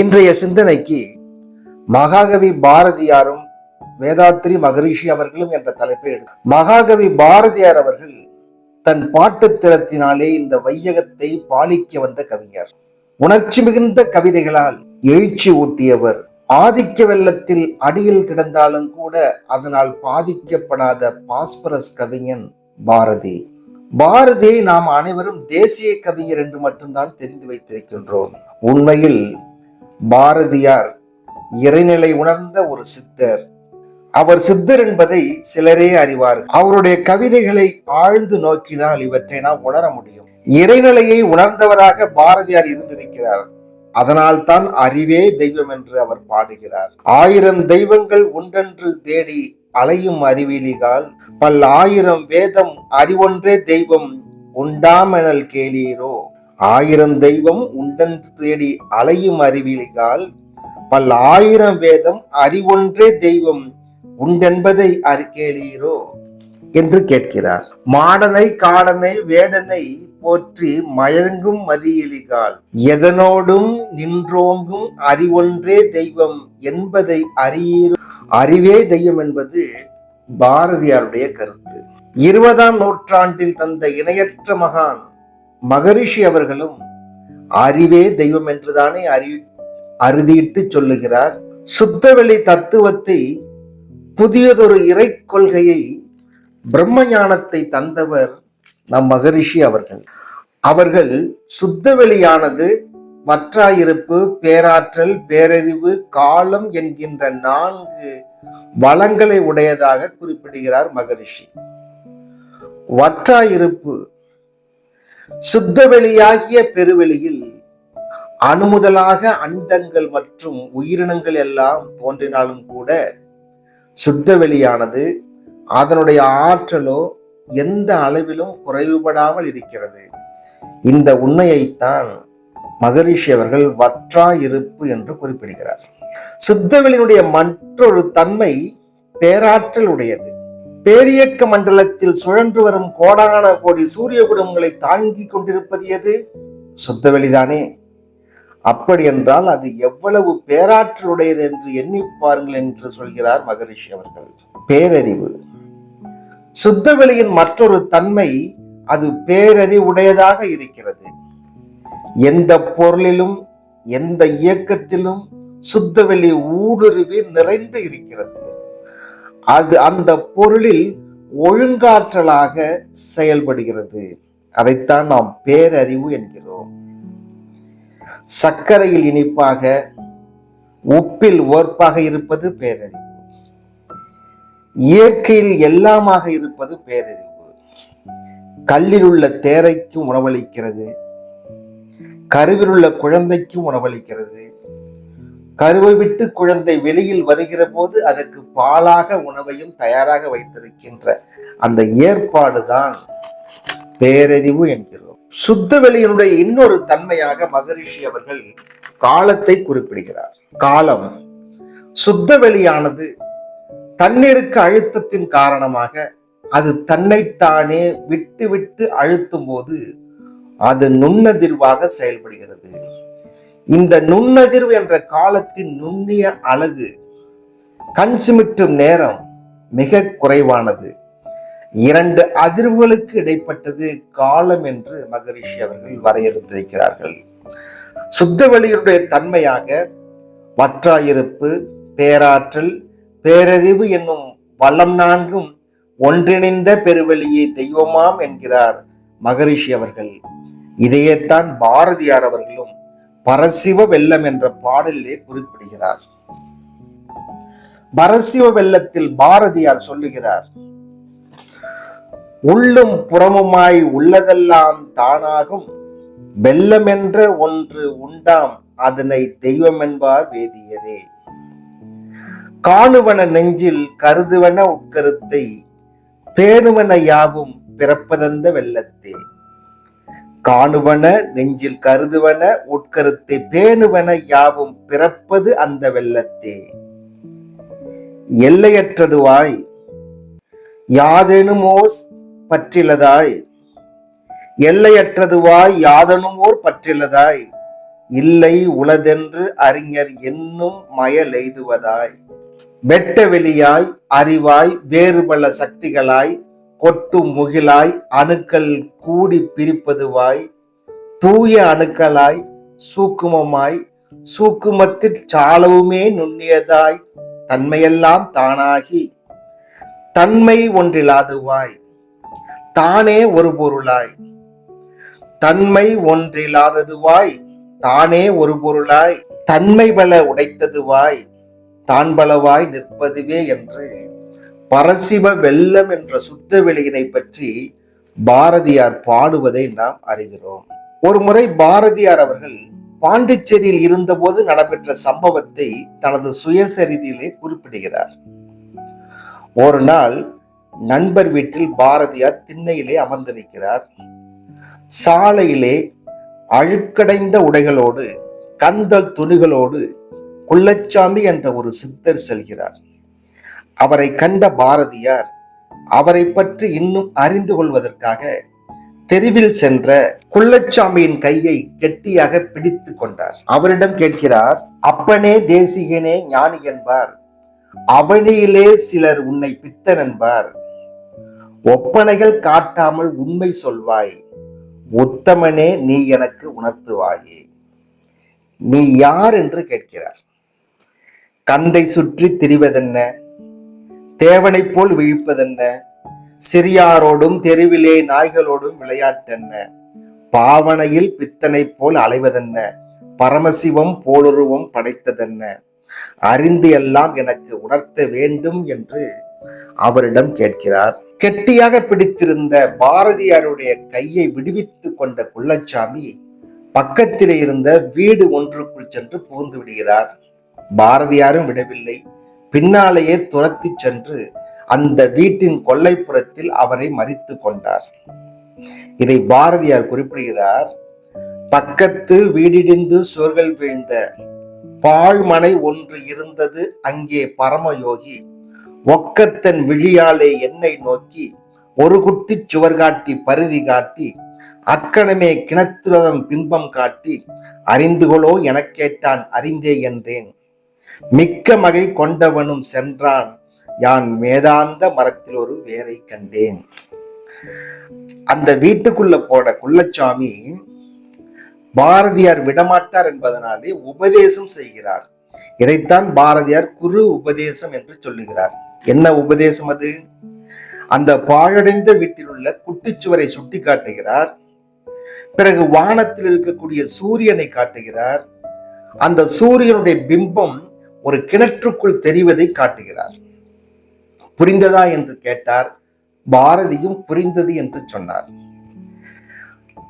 இன்றைய சிந்தனைக்கு மகாகவி பாரதியாரும் வேதாத்ரி மகரிஷி அவர்களும் என்ற தலைப்பை எடுத்து மகாகவி பாரதியார் அவர்கள் தன் பாட்டுத்திறத்தினாலே இந்த வையகத்தை பாலிக்க வந்த கவிஞர். உணர்ச்சி மிகுந்த கவிதைகளால் எழுச்சி ஊட்டியவர். ஆதிக்க வெள்ளத்தில் அடியில் கிடந்தாலும் கூட அதனால் பாதிக்கப்படாத பாஸ்பரஸ் கவிஞன் பாரதி. பாரதியை நாம் அனைவரும் தேசிய கவிஞர் என்று மட்டும்தான் தெரிந்து வைத்திருக்கின்றோம். உண்மையில் பாரதியார் இறைநிலை உணர்ந்த ஒரு சித்தர். அவர் சித்தர் என்பதை சிலரே அறிவார் அவருடைய கவிதைகளை ஆழ்ந்து நோக்கினால் இவற்றை நாம் உணர முடியும். இறைநிலையை உணர்ந்தவராக பாரதியார் இருந்திருக்கிறார். அதனால் தான் அறிவே தெய்வம் என்று அவர் பாடுகிறார். ஆயிரம் தெய்வங்கள் உண்டென்று தேடி அலையும் அறிவிலிகால் பல் ஆயிரம் வேதம் அறிவொன்றே தெய்வம் உண்டாமெனல் கேளீரோ? ஆயிரம் தெய்வம் உண்டன் தேடி அலையும் அறிவிலிகால். பல் ஆயிரம் வேதம் அறிவொன்றே தெய்வம் உண்டென்பதை அறிக்கேளீரோ என்று கேட்கிறார். மாடனை காடனை வேடனை போற்றி மயங்கும் மதியிலிகால். எதனோடும் நின்றோங்கும் அறிவொன்றே தெய்வம் என்பதை அறியீரோ? அறிவே தெய்வம் என்பது பாரதியாருடைய கருத்து. இருபதாம் நூற்றாண்டில் தந்த இணையற்ற மகான் மகரிஷி அவர்களும் அறிவே தெய்வம் என்றுதானே அறி அறுதியிட்டு சொல்லுகிறார். சுத்தவெளி தத்துவத்தை புதியதொரு இறை கொள்கையை பிரம்ம ஞானத்தை தந்தவர் நம் மகரிஷி அவர்கள். அவர்கள் சுத்தவெளியானது வற்றாயிருப்பு பேராற்றல் பேரறிவு காலம் என்கின்ற நான்கு வளங்களை உடையதாக குறிப்பிடுகிறார் மகரிஷி. வற்றாயிருப்பு சுத்தவெளியாகிய பெருவெளியில் அணுமுதலாக அண்டங்கள் மற்றும் உயிரினங்கள் எல்லாம் தோன்றினாலும் கூட சுத்தவெளியானது அதனுடைய ஆற்றலோ எந்த அளவிலும் குறைவுபடாமல் இருக்கிறது. இந்த உண்மையைத்தான் மகரிஷி அவர்கள் வற்றா இருப்பு என்று குறிப்பிடுகிறார். சுத்தவெளியினுடைய மற்றொரு தன்மை பேராற்றல் உடையது. பேரியக்க மண்டலத்தில் சுழன்று வரும் கோடான கோடி சூரிய குடும்பங்களை தாங்கி கொண்டிருப்பது எது? சுத்தவெளிதானே அப்படி என்றால் அது எவ்வளவு பேராற்றலுடையது என்று எண்ணி பாருங்கள் என்று சொல்கிறார் மகரிஷி அவர்கள். பேரறிவு. சுத்தவெளியின் மற்றொரு தன்மை அது பேரறிவுடையதாக இருக்கிறது. எந்த பொருளிலும் எந்த இயக்கத்திலும் சுத்தவெளி ஊடுருவி நிறைந்து இருக்கிறது. அது அந்த பொருளில் ஒழுங்காற்றலாக செயல்படுகிறது. அதைத்தான் நாம் பேரறிவு என்கிறோம். சர்க்கரையில் இனிப்பாக உப்பில் ஓர்ப்பாக இருப்பது பேரறிவு. இயற்கையில் எல்லாமாக இருப்பது பேரறிவு. கல்லில் உள்ள தேரைக்கும் உணவளிக்கிறது. கருவில் உள்ள குழந்தைக்கும் உணவளிக்கிறது. கருவை விட்டு குழந்தை வெளியில் வருகிற போது அதற்கு பாலாக உணவையும் தயாராக வைத்திருக்கின்ற அந்த ஏற்பாடுதான் பேரறிவு என்கிறோம். சுத்த வெளியினுடைய இன்னொரு தன்மையாக மகரிஷி அவர்கள் காலத்தை குறிப்பிடுகிறார். காலம் சுத்த வெளியானது தண்ணீருக்கு அழுத்தத்தின் காரணமாக அது தன்னைத்தானே விட்டு விட்டு அழுத்தும் போது அது நுண்ணதிர்வாக செயல்படுகிறது. இந்த நுண்ணதிர்வு என்ற காலத்தின் நுண்ணிய அழகு கண் சிமிட்டும் நேரம் மிக குறைவானது. இரண்டு அதிர்வுகளுக்கு இடைப்பட்டது காலம் என்று மகரிஷி அவர்கள் வரையறுத்திருக்கிறார்கள். சுத்தவெளியுடைய தன்மையாக வற்றாயிருப்பு பேராற்றல் பேரறிவு என்னும் வளம் நான்கும் ஒன்றிணைந்த பெருவெளியை தெய்வமாம் என்கிறார் மகரிஷி அவர்கள். இதையேத்தான் பாரதியார் அவர்களும் பரசிவ வெள்ளம் என்ற பாடலிலே குறிப்பிடுகிறார். பரசிவ வெள்ளத்தில் பாரதியார் சொல்லுகிறார் உள்ளும் புறமுமாய் உள்ளதெல்லாம் தானாகும். வெள்ளம் என்ற ஒன்று உண்டாம் அதனை தெய்வம் என்பார் வேதியரே. காணுவன நெஞ்சில் கருதுவன உட்கருத்தை பேணுவன யாவும் பிறப்பதந்த வெள்ளத்தே. காணுவன நெஞ்சில் கருதுவன உட்கருத்தை பேணுவன யாவும் பிறப்பது அந்த வெள்ளத்தே. எல்லையற்றதுவாய் யாதெனுமோ பற்றிலதாய். எல்லையற்றதுவாய் யாதனுமோர் பற்றிலதாய். இல்லை உளதென்று அறிஞர் என்னும் மயலெய்துவதாய் வெட்ட வெளியாய் அறிவாய் வேறுபல சக்திகளாய் கொட்டு முகிலாய் அணுக்கள் கூடி பிரிப்பதுவாய் தூய அணுக்களாய் சூக்குமமாய் சூக்குமத்தில் சாலவுமே நுண்ணியதாய் தன்மையெல்லாம் தானாகி தன்மை ஒன்றிலாதுவாய் தானே ஒரு பொருளாய். தன்மை ஒன்றில்லாததுவாய் தானே ஒரு பொருளாய். தன்மை பல உடைத்ததுவாய் தான் பலவாய் நிற்பதுவே என்று. பரசிவ வெள்ளம் என்ற சுத்த வெளியினை பற்றி பாரதியார் பாடுவதை நாம் அறிகிறோம். ஒரு முறை பாரதியார் அவர்கள் பாண்டிச்சேரியில் இருந்தபோது நடைபெற்ற சம்பவத்தை தனது சுயசரிதியிலே குறிப்பிடுகிறார். ஒரு நாள் நண்பர் வீட்டில் பாரதியார் திண்ணையிலே அமர்ந்திருக்கிறார். சாலையிலே அழுக்கடைந்த உடைகளோடு கந்தல் துணிகளோடு குள்ளச்சாமி என்ற ஒரு சித்தர் செல்கிறார். அவரை கண்ட பாரதியார் அவரை பற்றி இன்னும் அறிந்து கொள்வதற்காக தெருவில் சென்ற குள்ளச்சாமியின் கையை கெட்டியாக பிடித்து கொண்டார். அவரிடம் கேட்கிறார் அப்பனே தேசிகனே ஞானி என்பார். அவனியிலே சிலர் உன்னை பித்தன் என்பார். ஒப்பனைகள் காட்டாமல் உண்மை சொல்வாய். உத்தமனே நீ எனக்கு உணர்த்துவாயே. நீ யார்? என்று கேட்கிறார். கந்தை சுற்றி திரிவதென்ன? தேவனைப் போல் விழிப்பதென்ன? சிறியாரோடும் தெருவிலே நாய்களோடும் விளையாட்டென்ன? பாவனையில் பித்தனைப் போல் அலைவதென்ன? பரமசிவம் போலுருவம் படைத்ததென்ன? அறிந்து எல்லாம் எனக்கு உணர்த்த வேண்டும் என்று அவரிடம் கேட்கிறார். கெட்டியாக பிடித்திருந்த பாரதியாருடைய கையை விடுவித்து கொண்ட குள்ளச்சாமி பக்கத்திலே இருந்த வீடு ஒன்றுக்குள் சென்று புகுந்து விடுகிறார். பாரதியாரும் விடவில்லை. பின்னாலேயே துரத்தி சென்று அந்த வீட்டின் கொல்லைப்புறத்தில் அவரை மறித்து கொண்டார். இதை பாரதியார் குறிப்பிடுகிறார் பக்கத்து வீடிடிந்து சுவர்கள் வீழ்ந்த பாழ்மனை ஒன்று இருந்தது அங்கே பரமயோகி. ஒக்கத்தன் விழியாலே என்னை நோக்கி ஒரு குட்டி சுவர் காட்டி பருதி காட்டி அக்கணமே கிணத்துரதம் பின்பம் காட்டி அறிந்துகொளோ எனக் கேட்டான் அறிந்தே என்றேன். மிக்க மகை கொண்டவனும் சென்றான். யான் வேதாந்த மரத்தில் ஒரு வேரை கண்டேன். அந்த வீட்டுக்குள்ள போன குள்ளச்சாமி பாரதியார் விடமாட்டார் என்பதனாலே உபதேசம் செய்கிறார். இதைத்தான் பாரதியார் குரு உபதேசம் என்று சொல்லுகிறார். என்ன உபதேசம் அது? அந்த பாழடைந்த வீட்டில் உள்ள குட்டிச்சுவரை சுட்டி காட்டுகிறார் பிறகு வானத்தில் இருக்கக்கூடிய சூரியனை காட்டுகிறார். அந்த சூரியனுடைய பிம்பம் ஒரு கிணற்றுக்குள் தெரிவதை காட்டுகிறார். புரிந்ததா என்று கேட்டார். பாரதியும் புரிந்தது என்று சொன்னார்.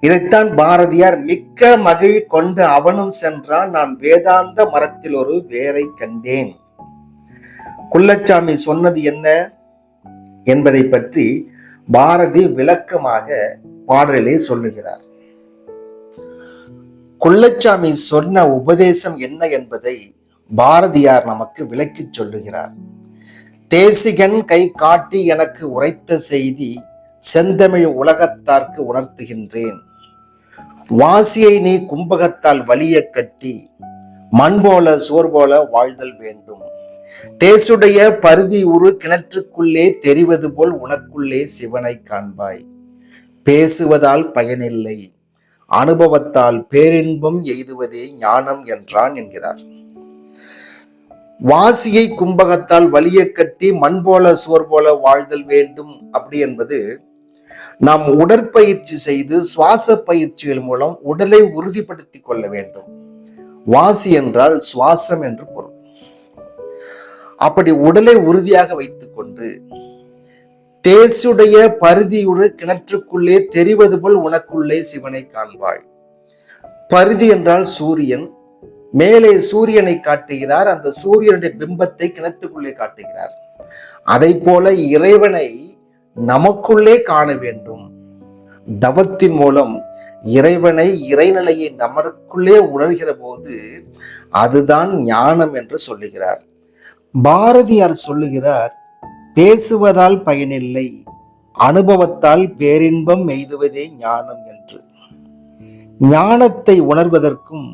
இதைத்தான் பாரதியார் மிக்க மகிழ் கொண்டு அவனும் சென்றான். நான் வேதாந்த மரத்தில் ஒரு வேரை கண்டேன். குள்ளச்சாமி சொன்னது என்ன என்பதை பற்றி பாரதி விளக்கமாக பாடலிலே சொல்லுகிறார். குள்ளச்சாமி சொன்ன உபதேசம் என்ன என்பதை பாரதியார் நமக்கு விளக்கிச் சொல்லுகிறார் தேசிகன் கை காட்டி எனக்கு உரைத்த செய்தி செந்தமிழ் உலகத்தார்க்கு உணர்த்துகின்றேன். வாசியை நீ கும்பகத்தால் வலிய கட்டி மண் போல சோர் போல வாழ்தல் வேண்டும். தேசுடைய பருதி உரு கிணற்றுக்குள்ளே தெரிவது போல் உனக்குள்ளே சிவனை காண்பாய். பேசுவதால் பயனில்லை அனுபவத்தால் பேரின்பம் எய்துவதே ஞானம் என்றான் என்கிறார். வாசியை கும்பகத்தால் வலிய கட்டி மண் போல சுவர் போல வாழ்தல் வேண்டும். அப்படி என்பது நாம் உடற்பயிற்சி செய்து சுவாச பயிற்சிகள் மூலம் உடலை உறுதிப்படுத்திக் கொள்ள வேண்டும். வாசி என்றால் சுவாசம் என்று பொருள். அப்படி உடலை உறுதியாக வைத்துக் கொண்டு தேசுடைய பருதியுடு கிணற்றுக்குள்ளே தெரிவது போல் உனக்குள்ளே சிவனை காண்பாய். பருதி என்றால் சூரியன் மேலே சூரியனை காட்டுகிறார் அந்த சூரியனுடைய பிம்பத்தை கிணத்துக்குள்ளே காட்டுகிறார். அதை போல இறைவனை நமக்குள்ளே காண வேண்டும். தவத்தின் மூலம் இறைவனை இறைநிலையை நமக்குள்ளே உணர்கிற போது அதுதான் ஞானம் என்று சொல்லுகிறார். பாரதியார் சொல்லுகிறார் பேசுவதால் பயனில்லை அனுபவத்தால் பேரின்பம் எய்துவதே ஞானம் என்று. ஞானத்தை உணர்வதற்கும்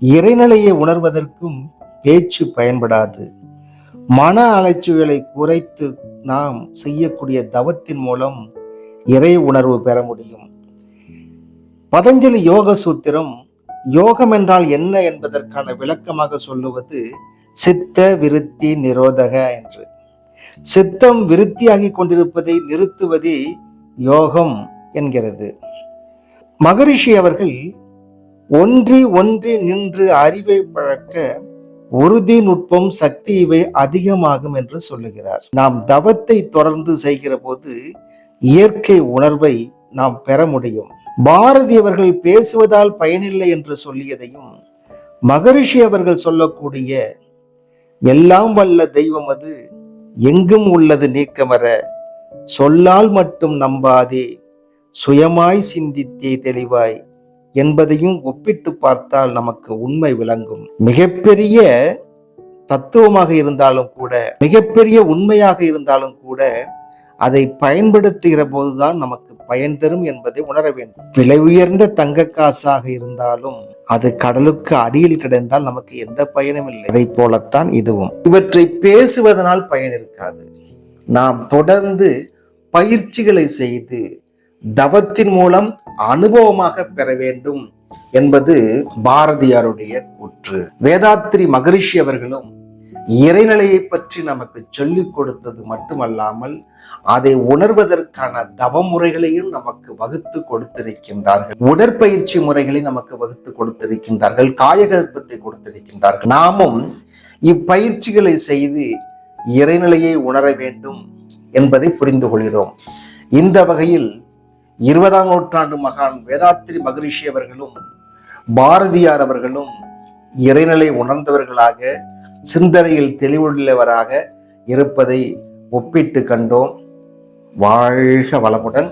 இறைநிலையை உணர்வதற்கும் பேச்சு பயன்படாது. மன அலைச்சுகளை குறைத்து நாம் செய்யக்கூடிய தவத்தின் மூலம் இறை உணர்வு பெற முடியும். பதஞ்சலி யோக சூத்திரம் யோகம் என்றால் என்ன என்பதற்கான விளக்கமாக சொல்லுவது சித்த விருத்தி நிரோதக என்று. சித்தம் விருத்தியாகி கொண்டிருப்பதை நிறுத்துவதே யோகம் என்கிறது. மகரிஷி அவர்கள் ஒன்றி ஒன்றி நின்று அறிவை பழக்க உறுதி நுட்பம் சக்தி இவை அதிகமாகும் என்று சொல்லுகிறார். நாம் தவத்தை தொடர்ந்து செய்கிற போது இயற்கை உணர்வை நாம் பெற முடியும். பாரதி அவர்கள் பேசுவதால் பயனில்லை என்று சொல்லியதையும் மகரிஷி அவர்கள் சொல்லக்கூடிய எல்லாம் வல்ல தெய்வம் அது எங்கும் உள்ளது நீக்கமர சொல்லால் மட்டும் நம்பாதே சுயமாய் சிந்தித்தே தெளிவாய் என்பதையும் ஒப்பிட்டு பார்த்தால் நமக்கு உண்மை விளங்கும். மிகப்பெரிய தத்துவமாக இருந்தாலும் கூட மிகப்பெரிய உண்மையாக இருந்தாலும் கூட அதை பயன்படுத்துகிற போதுதான் நமக்கு பயன் தரும் என்பதை உணர வேண்டும். விலை உயர்ந்த தங்க காசாக இருந்தாலும் அது கடலுக்கு அடியில் கிடந்தால் நமக்கு எந்த பயனும் இல்லை. இதை போலத்தான் இதுவும். இவற்றை பேசுவதனால் பயன் இருக்காது. நாம் தொடர்ந்து பயிற்சிகளை செய்து தவத்தின் மூலம் அனுபவமாக பெற வேண்டும் என்பது பாரதியாருடைய கூற்று. வேதாத்ரி மகரிஷி அவர்களும் இறைநிலையை பற்றி நமக்கு சொல்லிக் கொடுத்தது மட்டுமல்லாமல் அதை உணர்வதற்கான தவ முறைகளையும் நமக்கு வகுத்து கொடுத்திருக்கின்றார்கள். உடற்பயிற்சி முறைகளை நமக்கு வகுத்து கொடுத்திருக்கின்றார்கள். காயகல்பத்தை கொடுத்திருக்கின்றார்கள். நாமும் இப்பயிற்சிகளை செய்து இறைநிலையை உணர வேண்டும் என்பதை புரிந்து கொள்கிறோம். இந்த வகையில் இருபதாம் நூற்றாண்டு மகான் வேதாத்திரி மகரிஷி அவர்களும் பாரதியார் அவர்களும் இறைநிலை உணர்ந்தவர்களாக சிந்தனையில் தெளிவுள்ளவராக இருப்பதை ஒப்பிட்டு கண்டோம். வாழ்க வளமுடன்.